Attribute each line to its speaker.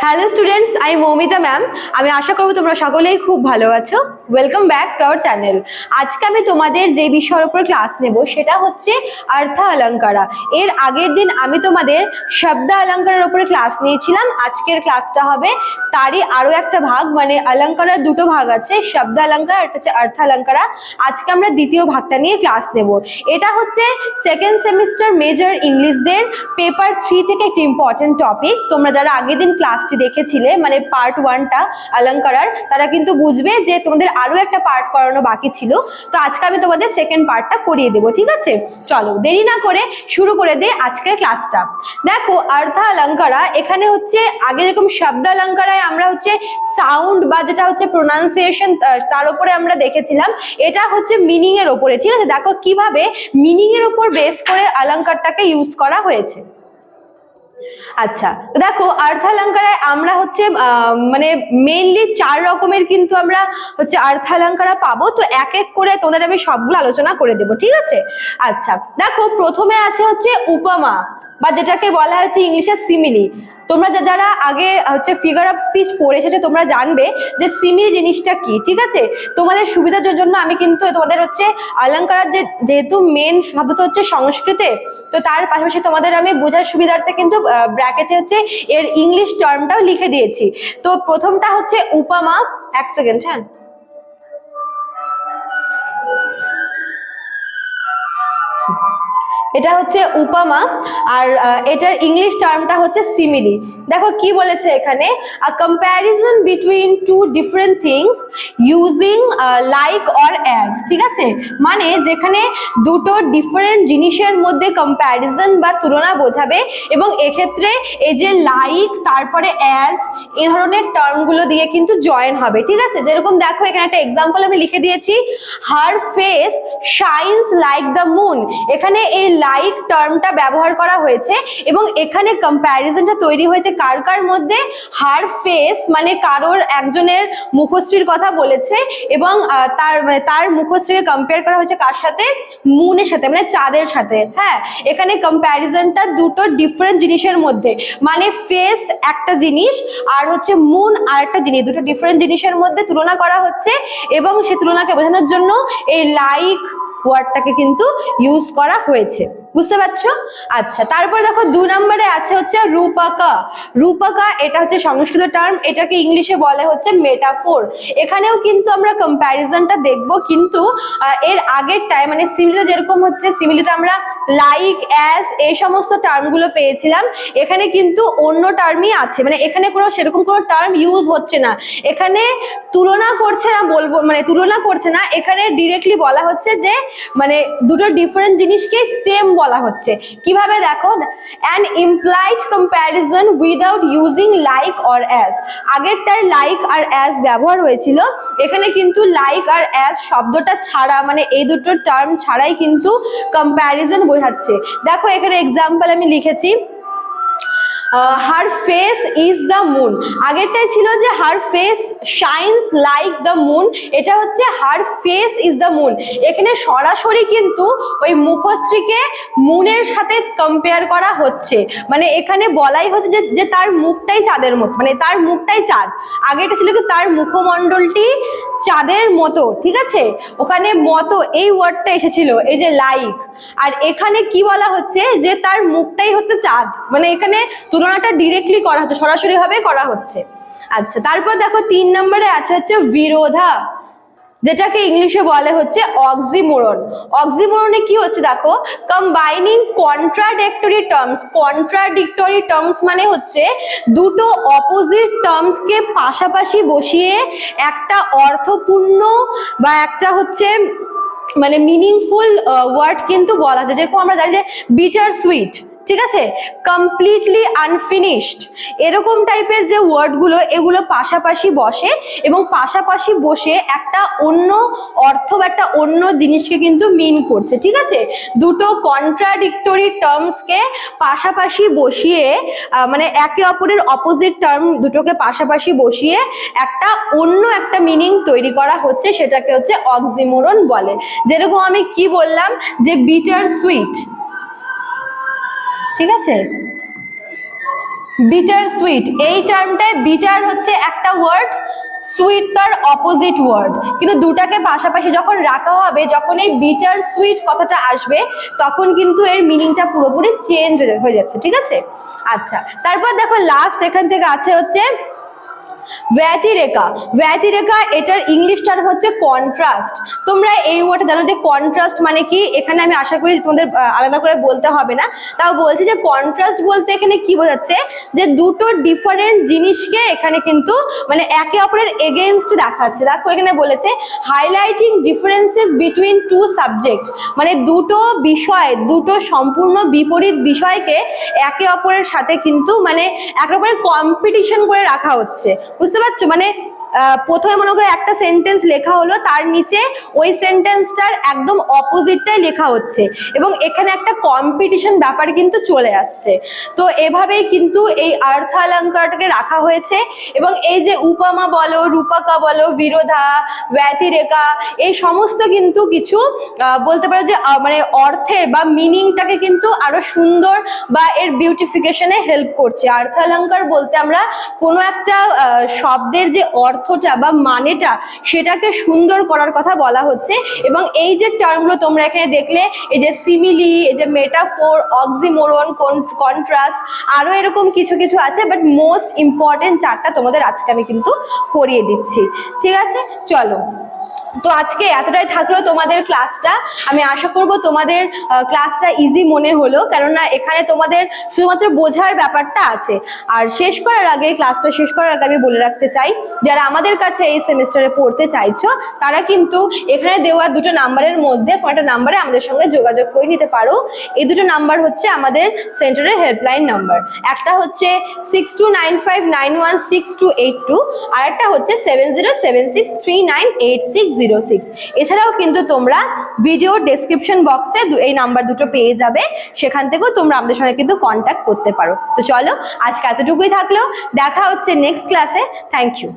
Speaker 1: Hello students আমি Moumita ma'am আমি আশা করব তোমরা সকলেই খুব ভালো আছো। Welcome back to our channel আজকে আমি তোমাদের যে বিষয়ের উপর ক্লাস নেব, সেটা হচ্ছে অর্থ অলঙ্কারা। এর আগের দিন আমি তোমাদের শব্দ অলঙ্কারের উপরে ক্লাস নিয়েছিলাম। আজকের ক্লাসটা হবে তারই আরও একটা ভাগ মানে অলঙ্কারের দুটো ভাগ আছে, শব্দ অলঙ্কার একটা হচ্ছে অর্থ অলঙ্কারা। আজকে আমরা দ্বিতীয় ভাগটা নিয়ে ক্লাস নেব। এটা হচ্ছে সেকেন্ড সেমিস্টার মেজর ইংলিশদের পেপার থ্রি থেকে একটি ইম্পর্টেন্ট টপিক তোমরা যারা আগের দিন ক্লাসটি দেখেছিলে মানে পার্ট ওয়ানটা অলঙ্কারার, তারা কিন্তু বুঝবে যে তোমাদের আরও একটা পার্ট করানো বাকি ছিল। তো আজকে আমি তোমাদের সেকেন্ড পার্টটা করিয়ে দেবো, ঠিক আছে? চলো, দেরি না করে শুরু করে দে আজকের ক্লাসটা দেখো অর্থ অলঙ্কারা, এখানে হচ্ছে আগে যেরকম শব্দ অলঙ্কারায় আমরা হচ্ছে সাউন্ড বা যেটা হচ্ছে প্রোনাউন্সিয়েশন তার উপরে আমরা দেখেছিলাম, এটা হচ্ছে মিনিং এর উপরে, ঠিক আছে? দেখো কীভাবে মিনিং এর উপর বেস করে অলঙ্কারটাকে ইউজ করা হয়েছে। আচ্ছা তো দেখো আর্থালঙ্কারায় আমরা হচ্ছে মানে মেইনলি চার রকমের কিন্তু আমরা হচ্ছে আর্থালঙ্কারা পাবো। তো এক এক করে তোমাদের আমি সবগুলো আলোচনা করে দেবো, ঠিক আছে? আচ্ছা দেখো প্রথমে আছে হচ্ছে উপমা। বা যেটাকে বলা হচ্ছে ইংলিশে সিমিলি তোমরা যারা আগে হচ্ছে ফিগার অফ স্পিচ পড়ে এসেছ, তোমরা জানবে যে সিমিলি জিনিসটা কি, ঠিক আছে? তোমাদের সুবিধার জন্য আমি কিন্তু তোমাদের হচ্ছে অলঙ্কার যে, যেহেতু মেন শব্দ হচ্ছে সংস্কৃতে, তো তার পাশাপাশি তোমাদের আমি বোঝার সুবিধার্থে কিন্তু ব্র্যাকেটে হচ্ছে এর ইংলিশ টার্মটাও লিখে দিয়েছি। তো প্রথমটা হচ্ছে উপমা, এক সেকেন্ড হ্যাঁ? এটা হচ্ছে উপমা আর এটার ইংলিশ টার্মটা হচ্ছে সিমিলি দেখো কি বলেছে এখানে? A comparison between two different things using like or as ঠিক আছে? মানে যেখানে দুটো ডিফারেন্ট জিনিসের মধ্যে কম্প্যারিজন বা তুলনা বোঝাবে এবং এক্ষেত্রে এই যে লাইক তারপরে অ্যাজ এ ধরনের টার্মগুলো দিয়ে কিন্তু জয়েন হবে, ঠিক আছে? যেরকম দেখো, এখানে একটা এক্সাম্পল আমি লিখে দিয়েছি। Her face shines like the moon এখানে এই লাইক টার্মটা ব্যবহার করা হয়েছে এবং এখানে কম্প্যারিজনটা তৈরি হয়েছে কার কার মধ্যে হার ফেস মানে কারোর একজনের মুখশ্রীর কথা বলেছে এবং তার তার মুখশ্রীকে কম্পেয়ার করা হয়েছে কার সাথে? মুনের সাথে মানে চাঁদের সাথে হ্যাঁ? এখানে কম্প্যারিজনটা দুটো ডিফারেন্ট জিনিসের মধ্যে মানে ফেস একটা জিনিস আর হচ্ছে মুন আর একটা জিনিস, দুটো ডিফারেন্ট জিনিসের মধ্যে তুলনা করা হচ্ছে এবং সে তুলনাকে বোঝানোর জন্য এই লাইক ওয়ার্ডটাকে কিন্তু ইউজ করা হয়েছে। বুঝতে পারছ? আচ্ছা তারপর দেখো দু নম্বরে আছে হচ্ছে রূপাকা। রূপাকা এটা হচ্ছে সংস্কৃত টার্ম এটাকে ইংলিশে বলে হচ্ছে মেটাফোর এখানেও কিন্তু আমরা কম্প্যারিজনটা দেখব, কিন্তু এর আগের টাইম মানে সিমিলিতে যেরকম হচ্ছে সিমিলিতে আমরা লাইক অ্যাস এই সমস্ত টার্মগুলো পেয়েছিলাম। এখানে কিন্তু অন্য টার্মই আছে মানে এখানে কোনো সেরকম কোনো টার্ম ইউজ হচ্ছে না। এখানে তুলনা করছে না বলব মানে তুলনা করছে না, এখানে ডিরেক্টলি বলা হচ্ছে যে মানে দুটো ডিফারেন্ট জিনিসকে সেম বলা হচ্ছে। কীভাবে দেখো? An implied comparison without using like or as আগেরটার লাইক আর অ্যাজ ব্যবহার হয়েছিল। এখানে কিন্তু লাইক আর অ্যাজ শব্দটা ছাড়া মানে এই দুটো টার্ম ছাড়াই কিন্তু কম্প্যারিজন বোঝাচ্ছে। দেখো এখানে এক্সাম্পল আমি লিখেছি। Her face is the moon আগেরটাই ছিল যে her face shines like the moon এটা হচ্ছে her face is the moon এখানে সরাসরি কিন্তু ওই মুখশ্রীকে মুনের সাথে কম্পেয়ার করা হচ্ছে। মানে এখানে বলাই হচ্ছে যে যে তার মুখটাই চাঁদের মতো মানে তার মুখটাই চাঁদ। আগেটা ছিল কি তার মুখমণ্ডলটি চাঁদের মতো, ঠিক আছে? ওখানে মতো, এই ওয়ার্ডটা এসেছিল, এই যে লাইক আর এখানে কি বলা হচ্ছে? যে তার মুখটাই হচ্ছে চাঁদ। মানে এখানে তুলনাটা ডিরেক্টলি করা হচ্ছে, সরাসরি ভাবে করা হচ্ছে। আচ্ছা তারপর দেখো তিন নম্বরে আছে হচ্ছে বিরোধা, যেটাকে ইংলিশে বলে হচ্ছে অক্সিমোরন অক্সিমোরনে কি হচ্ছে দেখো combining contradictory terms contradictory terms মানে হচ্ছে দুটো অপোজিট টার্মসকে পাশাপাশি বসিয়ে একটা অর্থপূর্ণ বা একটা হচ্ছে মানে মিনিংফুল ওয়ার্ড কিন্তু বলা যায়। যেরকম আমরা জানি যে বিটার সুইট ঠিক আছে? কমপ্লিটলি আনফিনিশড এরকম টাইপের যে ওয়ার্ডগুলো এগুলো পাশাপাশি বসে এবং পাশাপাশি বসে একটা অন্য অর্থ বা একটা অন্য জিনিসকে কিন্তু মিন করছে, ঠিক আছে? দুটো কন্ট্রাডিক্টরি টার্মসকে পাশাপাশি বসিয়ে মানে একে অপরের অপোজিট টার্ম দুটোকে পাশাপাশি বসিয়ে একটা অন্য একটা মিনিং তৈরি করা হচ্ছে, সেটাকে হচ্ছে অক্সিমোরন বলে। যেরকম আমি কি বললাম? যে বিটার সুইট ঠিক আছে? বিটার সুইট এই টার্মটায় বিটার হচ্ছে একটা ওয়ার্ড সুইট তার অপোজিট ওয়ার্ড কিন্তু দুটাকে পাশাপাশি যখন রাখা হবে, যখন এই বিটার সুইট কথাটা আসবে, তখন কিন্তু এর মিনিংটা পুরোপুরি চেঞ্জ হয়ে যাচ্ছে, ঠিক আছে? আচ্ছা তারপর দেখো লাস্ট এখান থেকে আছে হচ্ছে ব্যতিরেখা ব্যতিরেখা এটার ইংলিশটার হচ্ছে কন্ট্রাস্ট তোমরা এই ওয়ার্ডটা জানো যে কন্ট্রাস্ট মানে কি? এখানে আমি আশা করি তোমাদের আলাদা করে বলতে হবে না। তাও বলছি যে কন্ট্রাস্ট বলতে এখানে কি বোঝাচ্ছে? যে দুটো ডিফারেন্ট জিনিসকে এখানে কিন্তু মানে একে অপরের এগেনস্ট দেখাচ্ছে। দেখো এখানে বলেছে highlighting differences between two subject মানে দুটো বিষয়, দুটো সম্পূর্ণ বিপরীত বিষয়কে একে অপরের সাথে কিন্তু মানে একে অপরের কম্পিটিশন করে রাখা হচ্ছে। বুঝতে পারছ? মানে প্রথমে মনে করো একটা সেন্টেন্স লেখা হলো, তার নিচে ওই সেন্টেন্সটার একদম অপোজিটটাই লেখা হচ্ছে। এবং এখানে একটা কম্পিটিশন ব্যাপার কিন্তু চলে আসছে। তো এভাবেই কিন্তু এই অর্থালঙ্কারটাকে রাখা হয়েছে। এবং এই যে উপমা বলো, রূপাকা বলো, বিরোধা, ব্যতিরেকা, এই সমস্ত কিন্তু কিছু বলতে পারো যে মানে অর্থের বা মিনিংটাকে কিন্তু আরও সুন্দর বা এর বিউটিফিকেশনে হেল্প করছে। অর্থালঙ্কার বলতে আমরা কোনো একটা শব্দের যে অর্থটা বা মানেটা সেটাকে সুন্দর করার কথা বলা হচ্ছে এবং এই যে টার্মগুলো তোমরা এখানে দেখলে, এই যে সিমিলি এই যে মেটাফোর অক্সিমোরন কন্ট্রাস্ট আরও এরকম কিছু কিছু আছে বাট মোস্ট ইম্পর্টেন্ট চারটা তোমাদের আজকে আমি কিন্তু করিয়ে দিচ্ছি। ঠিক আছে? চলো। তো আজকে এতটাই থাকল তোমাদের ক্লাসটা আমি আশা করব তোমাদের ক্লাসটা ইজি মনে হলো, কেননা এখানে তোমাদের শুধুমাত্র বোঝার ব্যাপারটা আছে। আর শেষ করার আগে ক্লাসটা শেষ করার আগে আমি বলে রাখতে চাই, যারা আমাদের কাছে এই সেমিস্টারে পড়তে চাইছো, তারা কিন্তু এখানে দেওয়া দুটো নাম্বারের মধ্যে কোনটা নাম্বারে আমাদের সঙ্গে যোগাযোগ করে নিতে পারো। এই দুটো নাম্বার হচ্ছে আমাদের সেন্টারের হেল্পলাইন নাম্বার একটা হচ্ছে six two nine five nine one six two eight two আর একটা হচ্ছে seven zero seven six three nine eight six zero six. এছাড়াও কিন্তু তোমরা ভিডিও ডেসক্রিপশন বক্সে এই নাম্বার দুটো পেয়ে যাবে। সেখান থেকেও তোমরা আমাদের সঙ্গে কিন্তু কন্ট্যাক্ট করতে পারো। তো চলো, আজকে এতটুকুই থাকল। দেখা হচ্ছে নেক্সট ক্লাসে থ্যাংক ইউ